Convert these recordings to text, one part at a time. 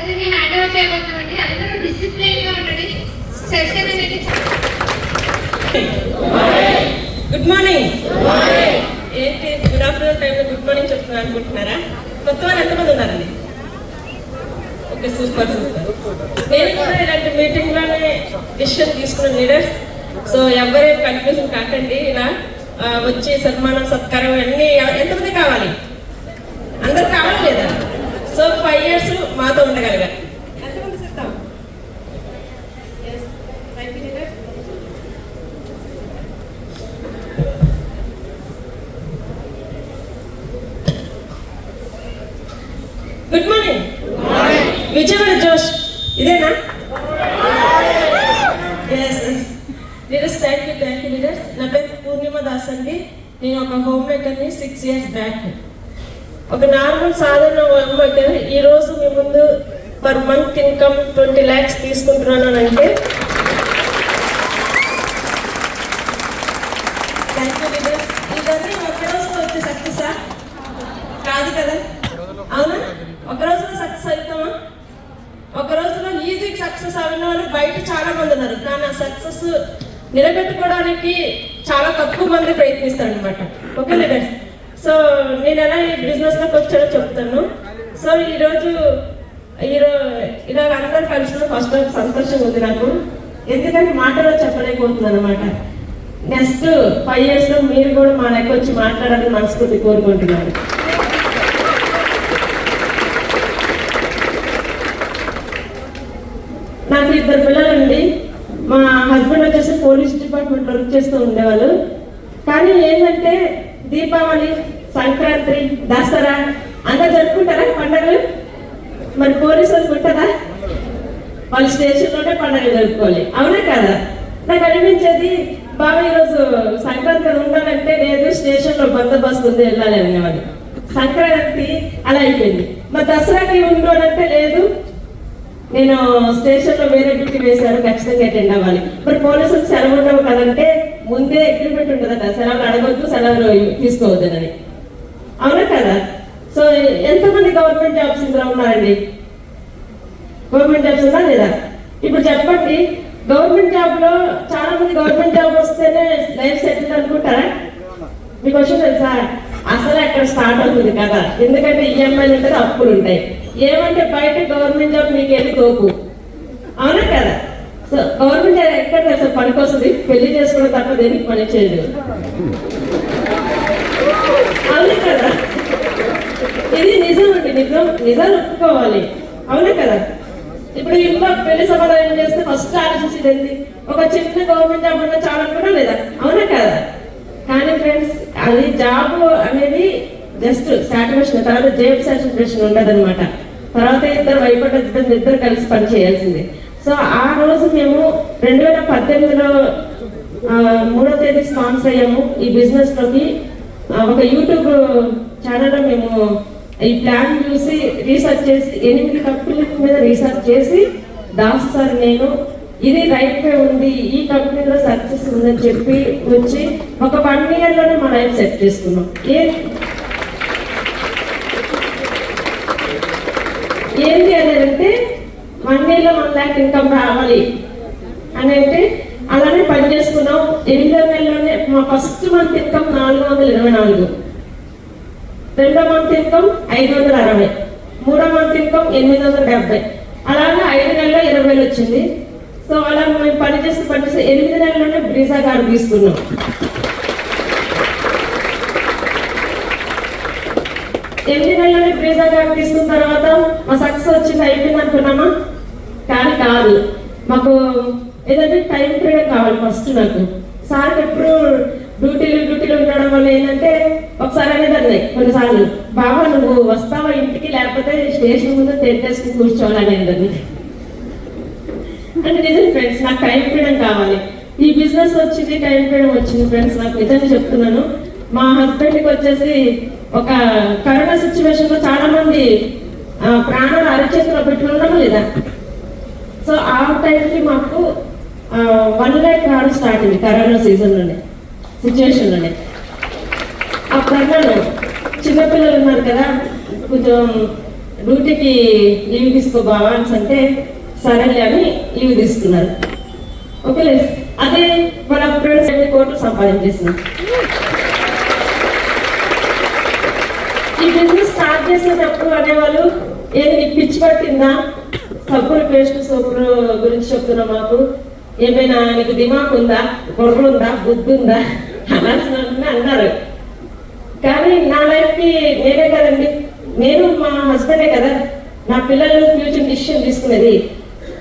Hand over చేయబోతున్నామండి అందరూ గా ఉండండి. సెషన్ అనేది గుడ్ మార్నింగ్ ఏంటి గుడ్ ఆఫ్టర్నూన్ టైంలో గుడ్ మార్నింగ్ చెప్తున్నారు అనుకుంటున్నారా? కొత్త వాళ్ళు ఎంతమంది ఉన్నారండి? Okay super super. నేను కూడా ఇలాంటి మీటింగ్లోనే డిసిషన్ తీసుకున్న లీడర్స్ సో ఎవరే కన్ఫ్యూజన్ కాకండి. ఇలా వచ్చే వచ్చి సన్మానం సత్కారం అన్నీ ఎంతమంది కావాలి? అందరు కావాలి లేదా? సో ఫైవ్ ఇయర్స్ మాతో ఉండగలిగారు ఎంతమంది leaders. గుడ్ మార్నింగ్ విజయవాడ జోష్ ఇదేనా? Leaders thank you thank you leaders నా పేరు పూర్ణిమ దాస్ అండి. నేను ఒక హోమ్ మేకర్ని సిక్స్ ఇయర్స్ బ్యాక్ ఒక నార్మల్ సాధారణ హోమ్ ఈ రోజు మీ ముందు per month income twenty lakhs తీసుకుంటున్నాను అని అంటే థ్యాంక్ యూ ఇవన్నీ ఒక రోజులో వచ్చే సక్సెసా కాదు కదా? అవునా? ఒక రోజులో సక్సెస్ అవుతామా? ఒక రోజులో ఈజీ సక్సెస్ అవిన వాళ్ళు బయట చాలా మంది ఉన్నారు. కానీ ఆ సక్సెస్ నిలబెట్టుకోవడానికి చాలా తక్కువ మంది ప్రయత్నిస్తారు అనమాట ఓకే లీడర్స్ సో నేను ఎలా ఈ బిజినెస్లోకి వచ్చాడో చెప్తాను. సో ఈరోజు ఈరోజు ఇలా అందరూ కలిసిన ఫస్ట్ సంతోషంగా ఉంది నాకు. ఎందుకంటే మాటలో చెప్పలేకపోతున్నాను అనమాట నెక్స్ట్ ఫైవ్ ఇయర్స్లో మీరు కూడా మా లెక్క వచ్చి మాట్లాడాలని మనస్ఫూర్తి కోరుకుంటున్నాను. నాకు ఇద్దరు పిల్లలండి మా హస్బెండ్ వచ్చేసి పోలీస్ డిపార్ట్మెంట్ వర్క్ చేస్తూ ఉండేవాళ్ళు. కానీ ఏంటంటే దీపావళి సంక్రాంతి దసరా అంతా జరుపుకుంటారా పండుగలు? మరి పోలీసు వాళ్ళకి ఉంటుందా వాళ్ళు స్టేషన్లోనే పండుగలు జరుపుకోవాలి. అవునా కదా? నాకు అనిపించేది బాబా ఈరోజు సంక్రాంతి ఉండాలంటే లేదు స్టేషన్లో బందోబస్తు ఉంది వెళ్ళాలి అనేవాడు సంక్రాంతి అలా అయిపోయింది. మరి దసరాకి ఉండాలంటే లేదు. నేను స్టేషన్లో వేరే డ్యూటీ వేశాను ఖచ్చితంగా అటెండ్ అవ్వాలి. మరి పోలీసులు సెలవు ఉండవు కదంటే ముందే అగ్రిమెంట్ కదా సెలవులు అడగొద్దు సెలవులు తీసుకోవద్దని అవునా కదా? సో ఎంతమంది గవర్నమెంట్ జాబ్స్ ఇందులో ఉన్నారండి? గవర్నమెంట్ జాబ్స్ ఉందా లేదా? ఇప్పుడు చెప్పండి గవర్నమెంట్ జాబ్లో చాలా మంది గవర్నమెంట్ జాబ్ వస్తేనే లైఫ్ సెటిల్ అనుకుంటారా? మీకు క్వశ్చన్ తెలుసా? అసలు అక్కడ స్టార్ట్ అవుతుంది కదా. ఎందుకంటే ఈఎంఐలు ఉంటుంది అప్పులు ఉంటాయి. ఏమంటే బయట గవర్నమెంట్ జాబ్ మీకు వెళ్ళి తోపు అవునా కదా? సో గవర్నమెంట్ ఎక్కడ సార్ పనికి వస్తుంది. పెళ్ళి చేసుకున్న తప్ప దేనికి పని చేయదు అవును కదా. ఇది నిజం అండి నిజం నిజాలు ఒప్పుకోవాలి. అవునా కదా. ఇప్పుడు ఇంట్లో పెళ్ళి సమాధానం చేస్తే ఫస్ట్ ఆలోచించేది ఏంది? ఒక చిన్న గవర్నమెంట్ జాబ్ ఉన్నా చాలనుకున్నా లేదా? అవునా కదా. కానీ ఫ్రెండ్స్ అది జాబ్ అనేది జస్ట్ సాటిస్ఫాక్షన్ తర్వాత జేబ్ సాటిస్ఫాక్షన్ ఉండదు అనమాట తర్వాత ఇద్దరు వైపట్ ఇద్దరు కలిసి పని చేయాల్సిందే. సో ఆ రోజు మేము రెండు వేల పద్దెనిమిదిలో మూడో తేదీ స్పాన్స్ అయ్యాము ఈ బిజినెస్లోకి. ఒక యూట్యూబ్ ఛానల్లో మేము ఈ ప్లాన్ చూసి రీసెర్చ్ చేసి ఎనిమిది కంపెనీల మీద రీసెర్చ్ చేసి దాస్ సార్ నేను ఇది రైట్ వే ఉంది ఈ కంపెనీలో సక్సెస్ ఉందని చెప్పి వచ్చి ఒక వన్ ఇయర్లోనే మా లైఫ్ సెట్ చేసుకున్నాం. ఏ ఏంటి అనేది అంటే ఇయర్లో ఇన్కమ్ రావాలి అని అంటే అలానే పని చేసుకున్నాం. ఎనిమిదో నెలలోనే మా ఫస్ట్ మంత్ ఇన్కమ్ నాలుగు వందల ఇరవై నాలుగు. రెండో మంత్ ఇన్కమ్ ఐదు వందల అరవై. మూడో మంత్ ఇన్కమ్ ఎనిమిది వందల డెబ్బై. అలాగే ఐదు నెలల్లో ఇరవై వేలు వచ్చింది. సో అలా మేము పని చేసి పని చేసి ఎనిమిది నెలల్లోనే బ్రీజా గారు తీసుకున్నాం. ఎనిమిది నెలల్లోనే బ్రీజా గారు తీసుకున్న తర్వాత మా సక్సెస్ వచ్చింది అయిపోయింది అనుకున్నామా? కానీ కాదు. మాకు ఏదంటే టైం ఫ్రీడమ్ కావాలి ఫస్ట్ నాకు. సార్కి ఎప్పుడు డ్యూటీలు డ్యూటీలు ఉండడం వల్ల ఏంటంటే ఒకసారి అనేది అన్నాయి కొన్నిసార్లు. బాబా నువ్వు వస్తావా ఇంటికి? లేకపోతే స్టేషన్ ముందు తెలిపేసుకుని వేసుకుని కూర్చోవాలనేది అది అంటే నిజం ఫ్రెండ్స్ నాకు టైం ఫ్రీడమ్ కావాలి. ఈ బిజినెస్ వచ్చింది టైం ఫ్రీడమ్ వచ్చింది ఫ్రెండ్స్ నాకు నిజంగా చెప్తున్నాను. మా హస్బెండ్కి వచ్చేసి ఒక కరోనా సిచ్యువేషన్లో చాలామంది చాలా మంది ప్రాణాలు అరచేతిలో పెట్టుకున్నాము లేదా? సో ఆ టైంకి మాకు వన్ ల్యాక్ రావడం స్టార్ట్ అయింది కరోనా సీజన్లోనే సిచ్యువేషన్లోనే అప్పుడు అన్నాను చిన్నపిల్లలు ఉన్నారు కదా కొంచెం డ్యూటీకి లీవ్ తీసుకో బావా అని అంటే సరేలే అని లీవ్ తీసుకున్నారు. ఓకే అదే మన ఫ్రెండ్స్ ఎన్ని కోట్లు సంపాదించేసింది. ఈ బిజినెస్ స్టార్ట్ చేసేటప్పుడు అనేవాళ్ళు ఏది పిచ్చి పట్టిందా? సబ్బులు పేస్ట్ సబ్బులు గురించి చెప్తున్నా మాకు. ఏమైనా నీకు దిమాక్ ఉందా? బుర్ర ఉందా? బుద్ధి ఉందా? అనాల్సిన అన్నారు. కానీ నా లైఫ్కి నేనే కదండి. నేను మా హస్బెండే కదా. నా పిల్లలు ఫ్యూచర్ డిసిషన్ తీసుకునేది.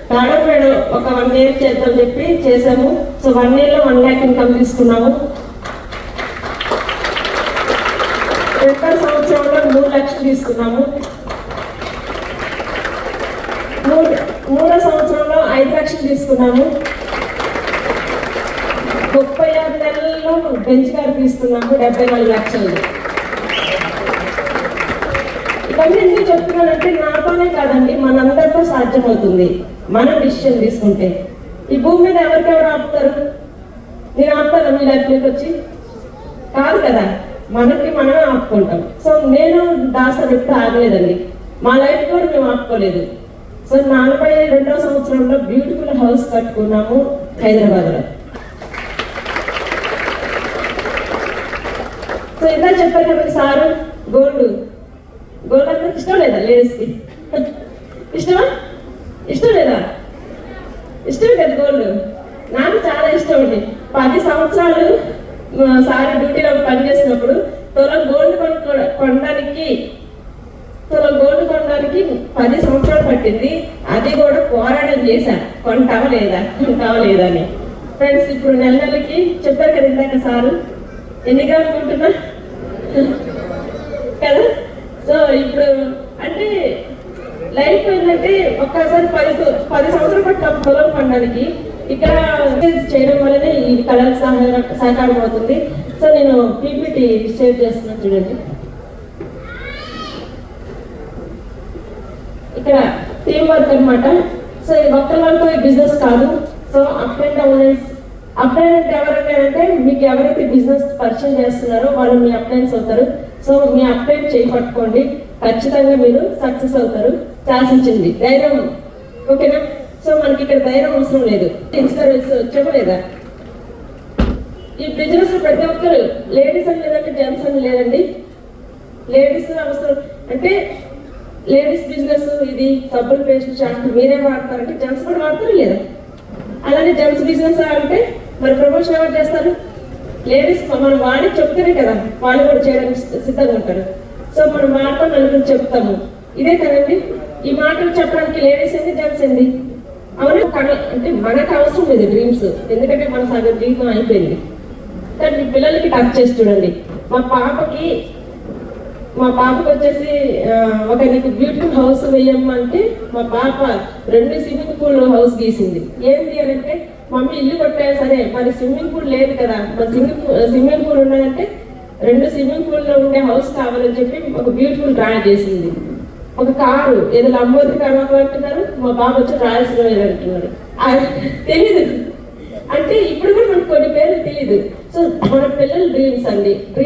తాడపేడు ఒక వన్ ఇయర్ చేద్దాం చెప్పి చేసాము సో వన్ ఇయర్లో వన్ ల్యాక్ ఇన్కమ్ తీసుకున్నాము. రెండో సంవత్సరంలో మూడు లక్షలు తీసుకున్నాము. మూడు మూడో సంవత్సరంలో ఐదు లక్షలు తీసుకున్నాము. ముప్పై ఆరు నెలల్లో బెంచ్ గారు తీసుకున్నాము డెబ్బై నాలుగు లక్షలు. ఇవన్నీ ఎందుకు చెప్తున్నానంటే నాతోనే కాదండి మనందరితో సాధ్యమవుతుంది. మనం డిసిషన్ తీసుకుంటే. ఈ భూమి మీద ఎవరికెవరు ఆపుతారు? నేను ఆపుతాను మీ లైఫ్లోకి వచ్చి? కాదు కదా మనకి మనమే ఆపుకుంటాం. సో నేను దాసర్ ఎప్పుడు ఆగలేదండి. మా లైఫ్ కూడా మేము ఆపుకోలేదు. సో నలభై రెండవ సంవత్సరంలో బ్యూటిఫుల్ హౌస్ కట్టుకున్నాము హైదరాబాద్లో. సో ఇందా చెప్పారు కదా సారు గోల్డ్. గోల్డ్ అంటే ఇష్టం లేదా లేడీస్కి? ఇష్టమా? ఇష్టం లేదా? ఇష్టం కదా గోల్డ్. నాకు చాలా ఇష్టం అండి. పది సంవత్సరాలు మా సార్ డ్యూటీలో పనిచేసినప్పుడు తులం గోల్డ్ కొనుక్కో కొనడానికి తులం గోల్డ్ కొనడానికి పది సంవత్సరాలు పట్టింది. అది కూడా పోరాటం చేశాను. కొంటావా లేదా అని ఫ్రెండ్స్ ఇప్పుడు నెల నెలకి చెప్పారు కదా ఇందాక సారు. ఎన్ని గ్రాములు కదా? సో ఇప్పుడు అంటే లైఫ్ ఏంటంటే ఒక్కసారి పది పది సంవత్సరాలు పట్టిన పొలం పండడానికి ఇక్కడ చేయడం వల్లనే ఈ కళలకు సహకారం సహకారం అవుతుంది. సో నేను పీపీటీ షేర్ చేస్తున్నాను చూడండి. ఇక్కడ టీం వర్క్ అనమాట సో ఈ ఒక్కరి ఈ బిజినెస్ కాదు. So up and downs up and ఎవరంటే అంటే మీకు ఎవరైతే బిజినెస్ పరిచయం చేస్తున్నారో వాళ్ళు మీ అప్లైన్స్ అవుతారు. సో మీ అప్లైన్ చేపట్టుకోండి. ఖచ్చితంగా మీరు సక్సెస్ అవుతారు. శాసించింది ధైర్యం. ఓకేనా? సో మనకి ఇక్కడ ధైర్యం అవసరం లేదు. ఇన్సూరెన్స్ వచ్చాము లేదా? ఈ బిజినెస్ ప్రతి ఒక్కరు లేడీస్ అని లేదంటే జెంట్స్ అని లేదండి. లేడీస్ అవసరం. అంటే లేడీస్ బిజినెస్ ఇది సబ్బులు పేస్ట్ షాంపూ మీరే వాడతారంటే జెంట్స్ కూడా వాడతారు లేదా. అలానే జెంట్స్ బిజినెస్ అంటే మరి ప్రమోషన్ ఎవరు చేస్తారు? లేడీస్ మనం వాడి చెప్తేనే కదా వాళ్ళు కూడా చేయడానికి సిద్ధంగా ఉంటారు. సో మనం వాడతాం నలుగురు చెప్తాము. ఇదే కదండి ఈ మాటలు చెప్పడానికి లేడీస్ ఏంది జెంట్స్ ఏంది అవును? కన- అంటే మనకు అవసరం లేదు డ్రీమ్స్. ఎందుకంటే మన సగం జీవితం అయిపోయింది. కానీ పిల్లలకి టచ్ చేసి చూడండి. మా పాపకి మా పాపకు వచ్చేసి ఒక నీకు బ్యూటిఫుల్ హౌస్ వేయమ్మంటే మా పాప రెండు స్విమ్మింగ్ పూల్ హౌస్ గీసింది. ఏంటి అని అంటే మమ్మీ ఇల్లు కొట్టా సరే మరి స్విమ్మింగ్ పూల్ లేదు కదా మరి స్విమ్మింగ్ పూల్ స్విమ్మింగ్ పూల్ ఉన్నాయంటే రెండు స్విమ్మింగ్ పూల్లో ఉండే హౌస్ కావాలని చెప్పి ఒక బ్యూటిఫుల్ డ్రాయింగ్ చేసింది. ఒక కారు ఏదో లంబోదరి కారు అంటున్నారు మా బాబు వచ్చి రాయలసీమ అంటున్నారు ఆ, తెలీదు. అంటే ఇప్పుడు కూడా మనకు కొన్ని పేర్లు తెలియదు సో మన పిల్లల డ్రీమ్స్ అండి. డ్రీమ్